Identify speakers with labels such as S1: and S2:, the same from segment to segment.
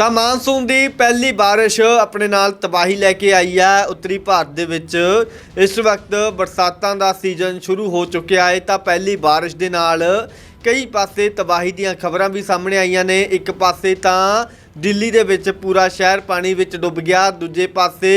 S1: ਤਾਂ ਮਾਨਸੂਨ ਦੀ ਪਹਿਲੀ ਬਾਰਿਸ਼ ਆਪਣੇ ਨਾਲ ਤਬਾਹੀ ਲੈ ਕੇ ਆਈ ਹੈ। ਉੱਤਰੀ ਭਾਰਤ ਦੇ ਵਿੱਚ ਇਸ ਵਕਤ ਬਰਸਾਤਾਂ ਦਾ ਸੀਜ਼ਨ ਸ਼ੁਰੂ ਹੋ ਚੁੱਕਿਆ ਹੈ। ਤਾਂ ਪਹਿਲੀ ਬਾਰਿਸ਼ ਦੇ ਨਾਲ ਕਈ ਪਾਸੇ ਤਬਾਹੀ ਦੀਆਂ ਖਬਰਾਂ ਵੀ ਸਾਹਮਣੇ ਆਈਆਂ ਨੇ। ਇੱਕ ਪਾਸੇ ਤਾਂ ਦਿੱਲੀ ਦੇ ਵਿੱਚ ਪੂਰਾ ਸ਼ਹਿਰ ਪਾਣੀ ਵਿੱਚ ਡੁੱਬ ਗਿਆ। ਦੂਜੇ ਪਾਸੇ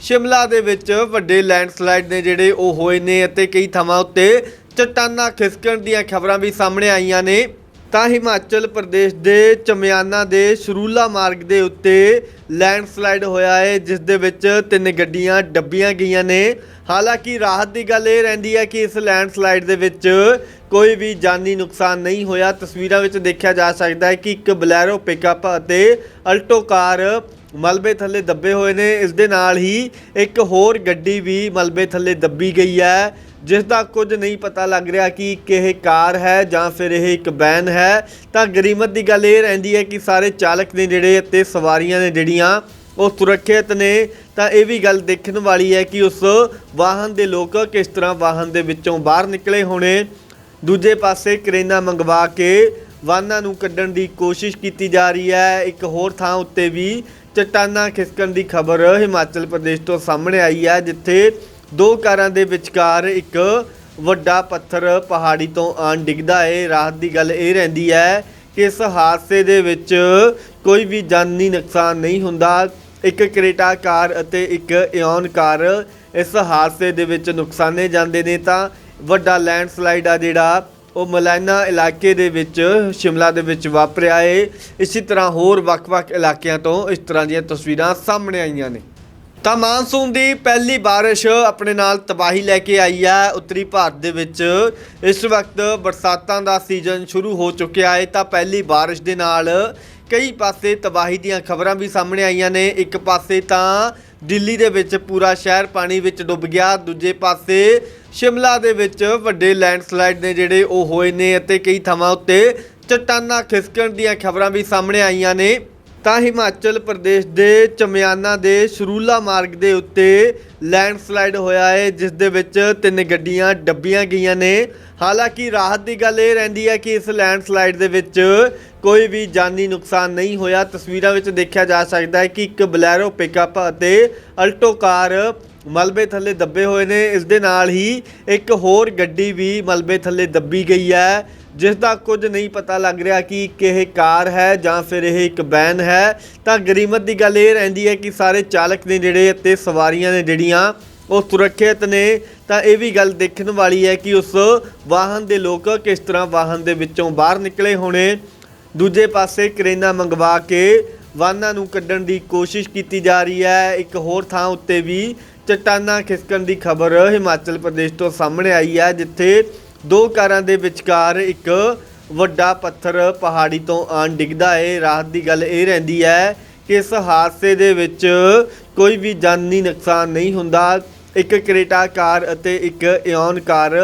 S1: ਸ਼ਿਮਲਾ ਦੇ ਵਿੱਚ ਵੱਡੇ ਲੈਂਡਸਲਾਈਡ ਨੇ ਜਿਹੜੇ ਉਹ ਹੋਏ ਨੇ ਅਤੇ ਕਈ ਥਾਵਾਂ ਉੱਤੇ ਚਟਾਨਾਂ ਖਿਸਕਣ ਦੀਆਂ ਖਬਰਾਂ ਵੀ ਸਾਹਮਣੇ ਆਈਆਂ ਨੇ। ਤਾਂ ਹਿਮਾਚਲ ਪ੍ਰਦੇਸ਼ ਦੇ ਚਮਿਆਨਾ ਦੇ ਸਰੂਲਾ ਮਾਰਗ ਦੇ ਉੱਤੇ ਲੈਂਡਸਲਾਈਡ ਹੋਇਆ ਹੈ, ਜਿਸ ਦੇ ਵਿੱਚ ਤਿੰਨ ਗੱਡੀਆਂ ਡੱਬੀਆਂ ਗਈਆਂ ਨੇ। ਹਾਲਾਂਕਿ ਰਾਹਤ ਦੀ ਗੱਲ ਇਹ ਰਹਿੰਦੀ ਹੈ ਕਿ ਇਸ ਲੈਂਡਸਲਾਈਡ ਦੇ ਵਿੱਚ ਕੋਈ ਵੀ ਜਾਨੀ ਨੁਕਸਾਨ ਨਹੀਂ ਹੋਇਆ। ਤਸਵੀਰਾਂ ਵਿੱਚ ਦੇਖਿਆ ਜਾ ਸਕਦਾ ਹੈ ਕਿ ਇੱਕ ਬਲੈਰੋ ਪਿਕਅਪ ਅਤੇ ਅਲਟੋ ਕਾਰ ਮਲਬੇ ਥੱਲੇ ਦੱਬੇ ਹੋਏ ਨੇ। ਇਸ ਦੇ ਨਾਲ ਹੀ ਇੱਕ ਹੋਰ ਗੱਡੀ ਵੀ ਮਲਬੇ ਥੱਲੇ ਦੱਬੀ ਗਈ ਹੈ, ਜਿਸ ਦਾ ਕੁਝ ਨਹੀਂ ਪਤਾ ਲੱਗ ਰਿਹਾ ਕਿ ਕਿ ਇਹ ਕਾਰ ਹੈ ਜਾਂ ਫਿਰ ਇਹ ਇੱਕ ਵੈਨ ਹੈ। ਤਾਂ ਗਰੀਮਤ ਦੀ ਗੱਲ ਇਹ ਰਹਿੰਦੀ ਹੈ ਕਿ ਸਾਰੇ ਚਾਲਕ ਨੇ ਜਿਹੜੇ ਅਤੇ ਸਵਾਰੀਆਂ ਨੇ ਜਿਹੜੀਆਂ, ਉਹ ਸੁਰੱਖਿਅਤ ਨੇ। ਤਾਂ ਇਹ ਵੀ ਗੱਲ ਦੇਖਣ ਵਾਲੀ ਹੈ ਕਿ ਉਸ ਵਾਹਨ ਦੇ ਲੋਕ ਕਿਸ ਤਰ੍ਹਾਂ ਵਾਹਨ ਦੇ ਵਿੱਚੋਂ ਬਾਹਰ ਨਿਕਲੇ ਹੋਣੇ। ਦੂਜੇ ਪਾਸੇ ਕਰੇਨਾ ਮੰਗਵਾ ਕੇ ਵਾਹਨਾਂ ਨੂੰ ਕੱਢਣ ਦੀ ਕੋਸ਼ਿਸ਼ ਕੀਤੀ ਜਾ ਰਹੀ ਹੈ। ਇੱਕ ਹੋਰ ਥਾਂ ਉੱਤੇ ਵੀ ਚਟਾਨਾਂ ਖਿਸਕਣ ਦੀ ਖਬਰ ਹਿਮਾਚਲ ਪ੍ਰਦੇਸ਼ ਤੋਂ ਸਾਹਮਣੇ ਆਈ ਹੈ, ਜਿੱਥੇ ਦੋ ਕਾਰਾਂ ਦੇ ਵਿਚਕਾਰ ਇੱਕ ਵੱਡਾ ਪੱਥਰ ਪਹਾੜੀ ਤੋਂ ਆਣ ਡਿੱਗਦਾ ਹੈ ਰਾਹਤ ਦੀ ਗੱਲ ਇਹ ਰਹਿੰਦੀ ਹੈ ਕਿ ਇਸ ਹਾਦਸੇ ਦੇ ਵਿੱਚ ਕੋਈ ਵੀ ਜਾਨੀ ਨੁਕਸਾਨ ਨਹੀਂ ਹੁੰਦਾ। ਇੱਕ ਕ੍ਰੇਟਾ ਕਾਰ ਅਤੇ ਇੱਕ ਇਓਨ ਕਾਰ ਇਸ ਹਾਦਸੇ ਦੇ ਵਿੱਚ ਨੁਕਸਾਨੇ ਜਾਂਦੇ ਨੇ ਤਾਂ ਵੱਡਾ ਲੈਂਡਸਲਾਈਡ ਆ ਜਿਹੜਾ ਉਹ ਮਲਾਨਾ ਇਲਾਕੇ ਦੇ ਵਿੱਚ, ਸ਼ਿਮਲਾ ਦੇ ਵਿੱਚ ਵਾਪਰਿਆ ਏ। ਇਸੇ ਤਰ੍ਹਾਂ ਹੋਰ ਵੱਖ-ਵੱਖ ਇਲਾਕਿਆਂ ਤੋਂ ਇਸ ਤਰ੍ਹਾਂ ਦੀਆਂ ਤਸਵੀਰਾਂ ਸਾਹਮਣੇ ਆਈਆਂ ਨੇ। ਤਾਂ ਮਾਨਸੂਨ ਦੀ ਪਹਿਲੀ ਬਾਰਿਸ਼ ਆਪਣੇ ਨਾਲ ਤਬਾਹੀ ਲੈ ਕੇ ਆਈ ਹੈ। ਉੱਤਰੀ ਭਾਰਤ ਦੇ ਵਿੱਚ ਇਸ ਵਕਤ ਬਰਸਾਤਾਂ ਦਾ ਸੀਜ਼ਨ ਸ਼ੁਰੂ ਹੋ ਚੁੱਕਿਆ ਹੈ ਤਾਂ ਪਹਿਲੀ ਬਾਰਿਸ਼ ਦੇ ਨਾਲ ਕਈ ਪਾਸੇ ਤਬਾਹੀ ਦੀਆਂ ਖਬਰਾਂ ਵੀ ਸਾਹਮਣੇ ਆਈਆਂ ਨੇ। ਇੱਕ ਪਾਸੇ ਤਾਂ ਦਿੱਲੀ ਦੇ ਵਿੱਚ ਪੂਰਾ ਸ਼ਹਿਰ ਪਾਣੀ ਵਿੱਚ ਡੁੱਬ ਗਿਆ। ਦੂਜੇ ਪਾਸੇ ਸ਼ਿਮਲਾ ਦੇ ਵਿੱਚ ਵੱਡੇ ਲੈਂਡਸਲਾਈਡ ਨੇ ਜਿਹੜੇ ਉਹ ਹੋਏ ਨੇ ਅਤੇ ਕਈ ਥਾਵਾਂ ਉੱਤੇ ਚਟਾਨਾਂ ਖਿਸਕਣ ਦੀਆਂ ਖਬਰਾਂ ਵੀ ਸਾਹਮਣੇ ਆਈਆਂ ਨੇ। ਤਾਂ ਹਿਮਾਚਲ ਪ੍ਰਦੇਸ਼ ਦੇ ਚਮਿਆਨਾ ਦੇ ਸਰੂਲਾ ਮਾਰਗ ਦੇ ਉੱਤੇ ਲੈਂਡਸਲਾਈਡ ਹੋਇਆ ਹੈ, ਜਿਸ ਦੇ ਵਿੱਚ ਤਿੰਨ ਗੱਡੀਆਂ ਡੱਬੀਆਂ ਗਈਆਂ ਨੇ। ਹਾਲਾਂਕਿ ਰਾਹਤ ਦੀ ਗੱਲ ਇਹ ਰਹਿੰਦੀ ਹੈ ਕਿ ਇਸ ਲੈਂਡਸਲਾਈਡ ਦੇ ਵਿੱਚ ਕੋਈ ਵੀ ਜਾਨੀ ਨੁਕਸਾਨ ਨਹੀਂ ਹੋਇਆ। ਤਸਵੀਰਾਂ ਵਿੱਚ ਦੇਖਿਆ ਜਾ ਸਕਦਾ ਹੈ ਕਿ ਇੱਕ ਬਲੈਰੋ ਪਿਕਅਪ ਅਤੇ ਅਲਟੋ ਕਾਰ ਮਲਬੇ ਥੱਲੇ ਦੱਬੇ ਹੋਏ ਨੇ। ਇਸ ਦੇ ਨਾਲ ਹੀ ਇੱਕ ਹੋਰ ਗੱਡੀ ਵੀ ਮਲਬੇ ਥੱਲੇ ਦੱਬੀ ਗਈ ਹੈ, ਜਿਸ ਦਾ ਕੁਝ ਨਹੀਂ ਪਤਾ ਲੱਗ ਰਿਹਾ ਕਿ ਕਿ ਇਹ ਕਾਰ ਹੈ ਜਾਂ ਫਿਰ ਇਹ ਇੱਕ ਵੈਨ ਹੈ। ਤਾਂ ਗਰੀਮਤ ਦੀ ਗੱਲ ਇਹ ਰਹਿੰਦੀ ਹੈ ਕਿ ਸਾਰੇ ਚਾਲਕ ਨੇ ਜਿਹੜੇ ਅਤੇ ਸਵਾਰੀਆਂ ਨੇ ਜਿਹੜੀਆਂ, ਉਹ ਸੁਰੱਖਿਅਤ ਨੇ। ਤਾਂ ਇਹ ਵੀ ਗੱਲ ਦੇਖਣ ਵਾਲੀ ਹੈ ਕਿ ਉਸ ਵਾਹਨ ਦੇ ਲੋਕ ਕਿਸ ਤਰ੍ਹਾਂ ਵਾਹਨ ਦੇ ਵਿੱਚੋਂ ਬਾਹਰ ਨਿਕਲੇ ਹੋਣੇ। ਦੂਜੇ ਪਾਸੇ ਕਰੇਨਾ ਮੰਗਵਾ ਕੇ ਵਾਹਨਾਂ ਨੂੰ ਕੱਢਣ ਦੀ ਕੋਸ਼ਿਸ਼ ਕੀਤੀ ਜਾ ਰਹੀ ਹੈ। ਇੱਕ ਹੋਰ ਥਾਂ ਉੱਤੇ ਵੀ ਚਟਾਨਾਂ ਖਿਸਕਣ ਦੀ ਖਬਰ ਹਿਮਾਚਲ ਪ੍ਰਦੇਸ਼ ਤੋਂ ਸਾਹਮਣੇ ਆਈ ਹੈ, ਜਿੱਥੇ ਦੋ ਕਾਰਾਂ ਦੇ ਵਿਚਕਾਰ ਇੱਕ ਵੱਡਾ ਪੱਥਰ ਪਹਾੜੀ ਤੋਂ ਆਣ ਡਿੱਗਦਾ ਏ। ਰਾਹਤ ਦੀ ਗੱਲ ਇਹ ਰਹਿੰਦੀ ਹੈ ਕਿ ਇਸ ਹਾਦਸੇ ਦੇ ਵਿੱਚ ਕੋਈ ਵੀ ਜਾਨੀ ਨੁਕਸਾਨ ਨਹੀਂ ਹੁੰਦਾ। ਇੱਕ ਕ੍ਰੇਟਾ ਕਾਰ ਅਤੇ ਇੱਕ ਇਓਨ ਕਾਰ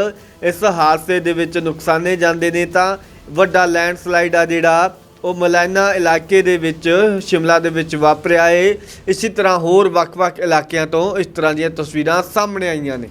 S1: ਇਸ ਹਾਦਸੇ ਦੇ ਵਿੱਚ ਨੁਕਸਾਨੇ ਜਾਂਦੇ ਨੇ ਤਾਂ ਵੱਡਾ ਲੈਂਡਸਲਾਈਡ ਆ ਜਿਹੜਾ ਉਹ ਮਲਾਨਾ ਇਲਾਕੇ ਦੇ ਵਿੱਚ, ਸ਼ਿਮਲਾ ਦੇ ਵਿੱਚ ਵਾਪਰਿਆ ਏ। ਇਸੇ ਤਰ੍ਹਾਂ ਹੋਰ ਵੱਖ-ਵੱਖ ਇਲਾਕਿਆਂ ਤੋਂ ਇਸ ਤਰ੍ਹਾਂ ਦੀਆਂ ਤਸਵੀਰਾਂ ਸਾਹਮਣੇ ਆਈਆਂ ਨੇ।